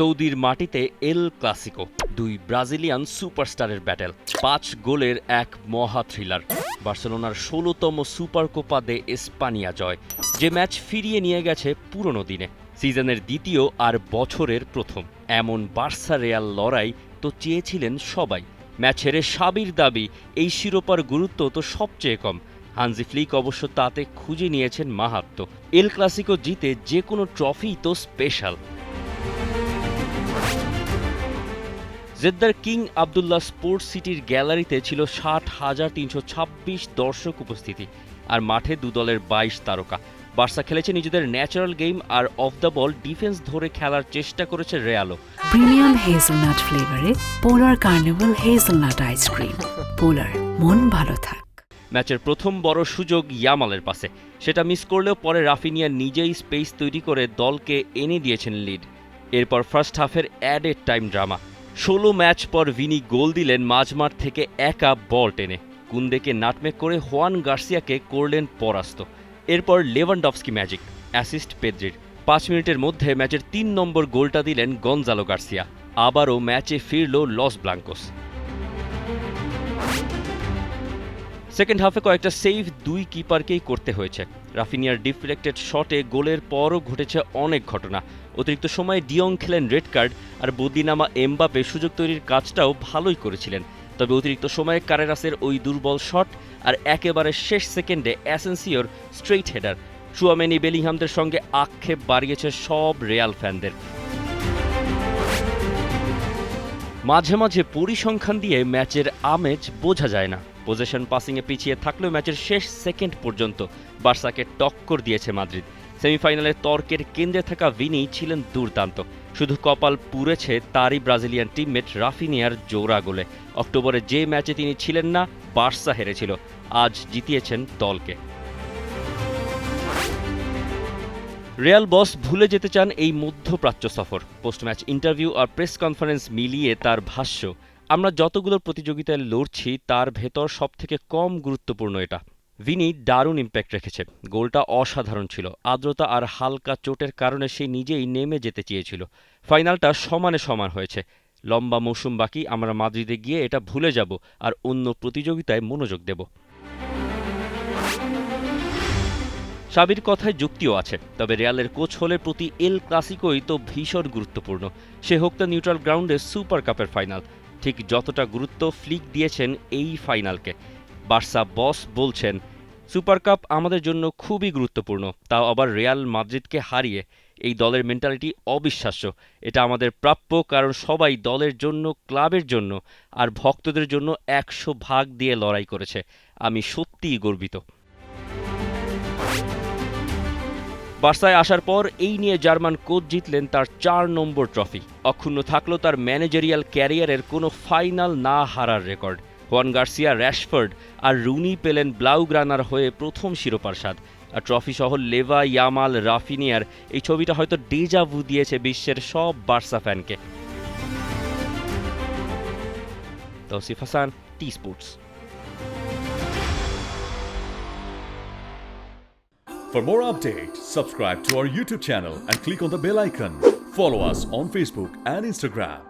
সৌদির মাটিতে El Clasico, দুই ব্রাজিলিয়ান সুপারস্টারের ব্যাটেল, পাঁচ গোলের এক মহা থ্রিলার। বার্সেলোনার ষোলোতম সুপার কোপা দে এসপানিয়া জয়, যে ম্যাচ ফিরিয়ে নিয়ে গেছে পুরনো দিনে, সিজনের দ্বিতীয় আর বছরের প্রথম। এমন বার্সা রেয়াল লড়াই তো চেয়েছিলেন সবাই। ম্যাচের সাবির দাবি, এই শিরোপার গুরুত্ব তো সবচেয়ে কম। হানজি ফ্লিক অবশ্য তাতে খুঁজে নিয়েছেন মাহাত্ম। এল ক্লাসিকো জিতে যে কোনো ট্রফি তো স্পেশাল। জেদ্দার কিং আবদুল্লাহ স্পোর্টস সিটির গ্যালারিতে ছিল ষাট হাজার তিনশো ছাব্বিশ দর্শক উপস্থিতি আর মাঠে দু দলের বাইশ তারকা। বার্সা খেলেছে নিজেদের ন্যাচারাল গেম আর অফ দ্য বল ডিফেন্স ধরে খেলার চেষ্টা করেছে রেয়ালো। Premium hazelnut ফ্লেভারে Polar Carnival hazelnut ice cream Polar মন ভালো থাক। ম্যাচের প্রথম বড় সুযোগ ইয়ামালের পাশে। সেটা মিস করলেও পরে রাফিনিয়া নিজেই স্পেস তৈরি করে দলকে এনে দিয়েছেন লিড। এরপর ফার্স্ট হাফের অ্যাডেড টাইম ড্রামা। ষোলো ম্যাচ পর ভিনি গোল দিলেন মাঝমাঠ থেকে একা বল টেনে। কুন্দেকে নাটমেক করে হোয়ান গার্সিয়াকে করলেন পরাস্ত। এরপর লেভানডফস্কি ম্যাজিক, অ্যাসিস্ট পেদ্রির। পাঁচ মিনিটের মধ্যে ম্যাচের তিন নম্বর গোলটা দিলেন গনজালো গার্সিয়া। আবারও ম্যাচে ফিরল লস ব্লাঙ্কোস। সেকেন্ড হাফে কয়েকটা সেভ দুই কিপারকেই করতে হয়েছে। রাফিনিয়ার ডিফ্লেক্টেড শটে গোলের পরও ঘটেছে অনেক ঘটনা। অতিরিক্ত সময়ে ডিয়ং খেলেন রেড কার্ড আর বদিনামা এমবাপে সুযোগ তৈরির কাজটাও ভালোই করেছিলেন। তবে অতিরিক্ত সময়ে কারেরাসের ওই দুর্বল শট আর একেবারে শেষ সেকেন্ডে অ্যাসেন্সিওর স্ট্রেইট হেডার সুয়ামেনি বেলিংহামদের সঙ্গে আক্ষেপ বাড়িয়েছে সব রেয়াল ফ্যানদের। মাঝে মাঝে পরিসংখ্যান দিয়ে ম্যাচের আমেজ বোঝা যায় না। পজিশন পাসিংয়ে পিছিয়ে থাকলেও ম্যাচের শেষ সেকেন্ড পর্যন্ত বার্সাকে টক্কর দিয়েছে মাদ্রিদ। সেমিফাইনালের তর্কের কেন্দ্রে থাকা ভিনি ছিলেন দুর্দান্ত। শুধু কপাল পুড়েছে তারই ব্রাজিলিয়ান টিমমেট রাফিনিয়ার জোড়া গোলে। অক্টোবরে যে ম্যাচে তিনি ছিলেন না, বার্সা হেরেছিল। আজ জিতিয়েছেন দলকে। রিয়াল বস ভুলে যেতে চান এই মধ্যপ্রাচ্য সফর। পোস্ট ম্যাচ ইন্টারভিউ আর প্রেস কনফারেন্স মিলিয়ে তার ভাষ্য, আমরা যতগুলো প্রতিযোগিতায় লড়ছি, তার ভেতর সবথেকে কম গুরুত্বপূর্ণ এটা। ভিনি দারুণ ইম্প্যাক্ট রেখেছে। গোলটা অসাধারণ ছিল। আর্দ্রতা আর হালকা চোটের কারণে সে নিজেই নেমে যেতে চেয়েছিল। ফাইনালটা সমানে সমান হয়েছে। লম্বা মৌসুম বাকি, আমরা মাদ্রিদে গিয়ে এটা ভুলে যাব আর অন্য প্রতিযোগিতায় মনোযোগ দেব। সাবির কথায় যুক্তিও আছে, তবে রিয়ালের কোচ হলে প্রতি এল ক্লাসিকোই তো ভীষণ গুরুত্বপূর্ণ। সে হোক তো নিউট্রাল গ্রাউন্ডে সুপার কাপের ফাইনাল। ঠিক যতটা গুরুত্ব ফ্লিক দিয়েছেন এই ফাইনালকে। বার্সা বস বলছেন, সুপার কাপ আমাদের জন্য খুবই গুরুত্বপূর্ণ। তাও আবার রিয়াল মাদ্রিদকে হারিয়ে এই দলের মেন্টালিটি অবিশ্বাস্য। এটা আমাদের প্রাপ্য, কারণ সবাই দলের জন্য, ক্লাবের জন্য আর ভক্তদের জন্য একশো ভাগ দিয়ে লড়াই করেছে। আমি সত্যিই গর্বিত। বার্সায় আসার পর এই নিয়ে জার্মান কোচ জিতলেন তার চার নম্বর ট্রফি। অক্ষুণ্ণ থাকল তার ম্যানেজারিয়াল ক্যারিয়ারের কোনো ফাইনাল না হারার রেকর্ড। হোয়ান গার্সিয়া র্যাশফোর্ড আর রুনি পেলেন ব্লাউগ্রানার হয়ে প্রথম শিরোপার স্বাদ আর ট্রফি সহ লেভা ইয়ামাল রাফিনিয়ার এই ছবিটা হয়তো ডেজাভু দিয়েছে বিশ্বের সব Barca ফ্যানকে Tausif Hasan T Sports For more updates, subscribe to our YouTube channel and click on the bell icon. Follow us on Facebook and Instagram.